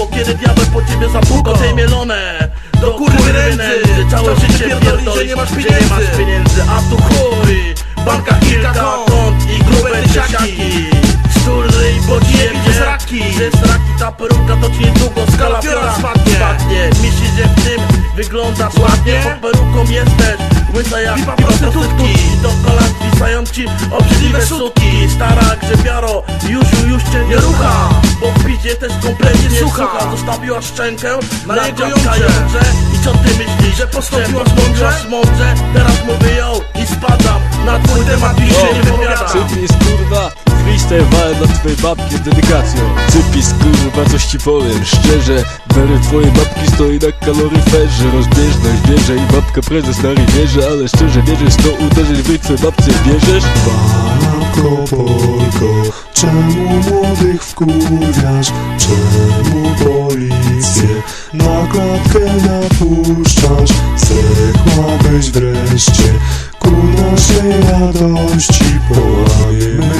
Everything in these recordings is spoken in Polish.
Bo kiedy diabeł po ciebie zapuka? Tej mielone. Do kurwy nędzy Całe życie pierdolisz, że nie masz Że nie pieniędzy. masz pieniędzy. A tu chuj. Banka kilka kont I grube dzieciaki. Szczury i podziemie Gdzie sraki? Gdzie sraki ta peruka to ci niedługo skala piora spadnie. Myślisz, że w tym wyglądasz ładnie? Pod peruką jesteś łysa jak Piwa prostytutki. Do kolan pisają ci obrzydliwe sutki Stara grzebiaro już już cię nie rucha Bo w pidzie też kompletnie Sucha. sucha Zostawiła szczękę Na na jego jądrze. I co ty myślisz? Że postąpiłaś mądrze? mądrze? Teraz mówię ją i spadam Na twój temat i się nie wypowiadam Walę dla twojej babki z dedykacją Cypis kurwa, coś ci powiem szczerze Bery twojej babki stoi na kaloryferze Rozbieżność wierzę i babka prezes na rivierze Ale szczerze wierzysz to uderzyć w rytwę babce wierzysz? Babko Polko, czemu młodych wkurwiasz? Czemu policję na klatkę napuszczasz? Zdechłabyś wreszcie ku naszej radości Połamiemy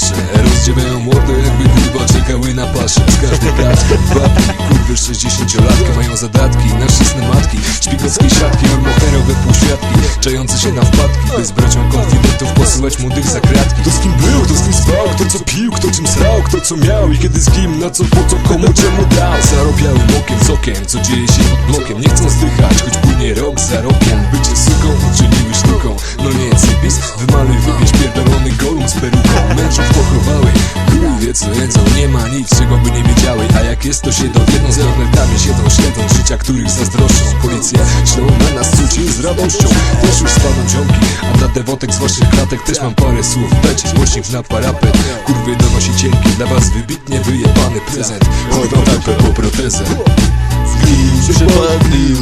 Judasze Rozdziewają mordę jakby chyba czekały na paszę Z każdej klatki babki Kurwy 60-latki mają zadatki Naszczęsne matki Szpikowskie siatki Ormoherowe półświatki Czające się na wpadki Bez bracią konfidentów Posyłać młodych za kratki. Kto z kim był, kto z kim spał, kto co pił, kto czym srał, kto co miał i kiedy z kim, na co, po co, komu, czemu dał. Zarobiały okiem z okiem Co dzieje się pod blokiem Nie chcą zdychać Choć płynie rok za rokiem. Bycie suką uczyniły sztuką. No nie cypis Wymaluj wybierz z Mężów pochowały Chuj wie co jedzą Nie ma nic czego by nie wiedziały A jak jest to się dowiedzą. Z lornetami siedzą Śledzą życia których zazdroszczą. Policja ślą na nas cuci z radością. Też już spadną ciągi A dla dewotek z waszych klatek Też mam parę słów. Dajcie głośnik na parapet. Kurwy donosi cienki Dla was wybitnie wyjebany prezent. Chodź tak po protezę. Zgin przepadli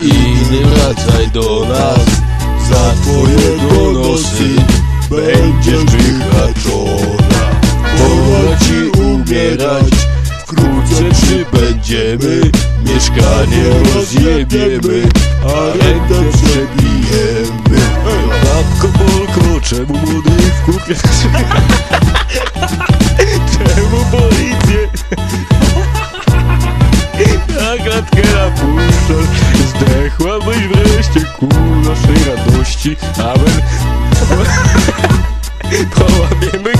i nie wracaj do nas. Za twoje donosy będziesz wyhaczona Pora ci umierać, wkrótce przybędziemy Mieszkanie rozjebiemy, a rentę przebijemy. Babko Polko, czemu młodych wkurwiasz? czemu policję? Na klatkę napuszczasz Zdechłabyś wreszcie ku naszej radości. Amen 他我别没。